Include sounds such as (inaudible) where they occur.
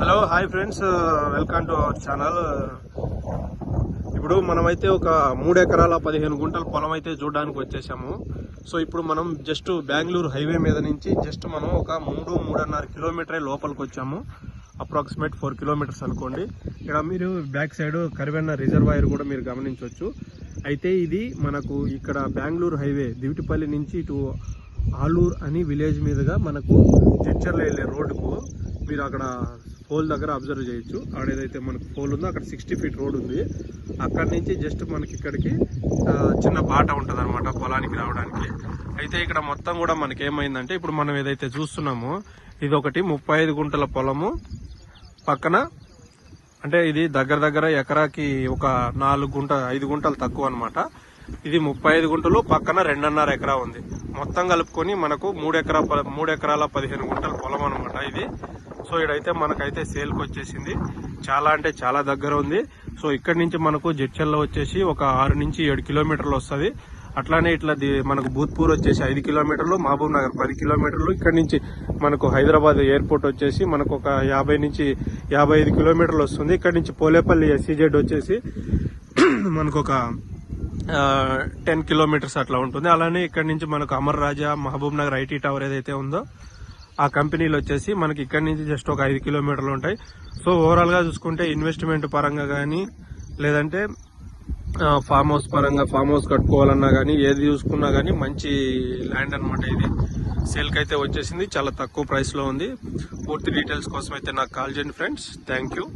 Hello hi friends welcome to our channel ఇప్పుడు మనమైతే ఒక మూడు ఎకరాల పదిహేను గుంటల పొలం అయితే చూడడానికి వచ్చేసాము. సో ఇప్పుడు మనం జస్ట్ బెంగళూరు హైవే మీద నుంచి జస్ట్ మనం ఒక మూడు మూడున్నర కిలోమీటరే లోపలికి వచ్చాము. అప్రాక్సిమేట్ ఫోర్ కిలోమీటర్స్ అనుకోండి. ఇక్కడ మీరు బ్యాక్ సైడ్ కరివెన్న రిజర్వాయర్ కూడా మీరు గమనించవచ్చు. అయితే ఇది మనకు ఇక్కడ బెంగళూరు హైవే దివిటిపల్లి నుంచి ఇటు ఆలూర్ అని విలేజ్ మీదుగా మనకు జడ్చర్ల వెళ్ళే రోడ్డుకు మీరు అక్కడ పోల్ దగ్గర అబ్జర్వ్ చేయొచ్చు. ఆడ ఏదైతే మనకు పోల్ ఉందో అక్కడ సిక్స్టీ ఫీట్ రోడ్ ఉంది. అక్కడి నుంచి జస్ట్ మనకి ఇక్కడికి చిన్న బాట ఉంటుంది అనమాట పొలానికి రావడానికి. అయితే ఇక్కడ మొత్తం కూడా మనకి ఏమైందంటే ఇప్పుడు మనం ఏదైతే చూస్తున్నామో ఇది ఒకటి ముప్పై ఐదు గుంటల పొలము. పక్కన అంటే ఇది దగ్గర దగ్గర ఎకరాకి ఒక నాలుగు గుంట ఐదు గుంటలు తక్కువ అనమాట ఇది ముప్పై ఐదు గుంటలు పక్కన రెండున్నర ఎకరా ఉంది. మొత్తం కలుపుకొని మనకు మూడు ఎకరా మూడు ఎకరాల పదిహేను గుంటల పొలం అనమాట ఇది. సో ఇడైతే మనకైతే సేల్కి వచ్చేసింది. చాలా అంటే చాలా దగ్గర ఉంది. సో ఇక్కడి నుంచి మనకు జడ్చల్లో వచ్చేసి ఒక ఆరు నుంచి ఏడు కిలోమీటర్లు వస్తుంది. అట్లానే ఇట్లా మనకు భూత్పూర్ వచ్చేసి ఐదు కిలోమీటర్లు మహబూబ్ నగర్ పది కిలోమీటర్లు. ఇక్కడ నుంచి మనకు హైదరాబాద్ ఎయిర్పోర్ట్ వచ్చేసి మనకు ఒక యాభై నుంచి యాభై ఐదు కిలోమీటర్లు వస్తుంది. ఇక్కడ నుంచి పోలేపల్లి ఎస్సీజెడ్ వచ్చేసి (clears throat) మనకు ఒక టెన్ కిలోమీటర్స్ అట్లా ఉంటుంది. అలానే ఇక్కడ నుంచి మనకు Amar Raja Mahabubnagar IT tower ఏదైతే ఉందో ఆ కంపెనీలు వచ్చేసి మనకి ఇక్కడ నుంచి జస్ట్ ఒక ఐదు కిలోమీటర్లు ఉంటాయి. సో ఓవరాల్గా చూసుకుంటే ఇన్వెస్ట్మెంట్ పరంగా కానీ లేదంటే ఫామ్ హౌస్ పరంగా ఫామ్ హౌస్ కట్టుకోవాలన్నా కానీ ఏది చూసుకున్నా కానీ మంచి ల్యాండ్ అనమాట ఇది. సేల్కి అయితే వచ్చేసింది. చాలా తక్కువ ప్రైస్లో ఉంది. పూర్తి డీటెయిల్స్ కోసం అయితే నాకు కాల్ చేయండి ఫ్రెండ్స్ థ్యాంక్ యూ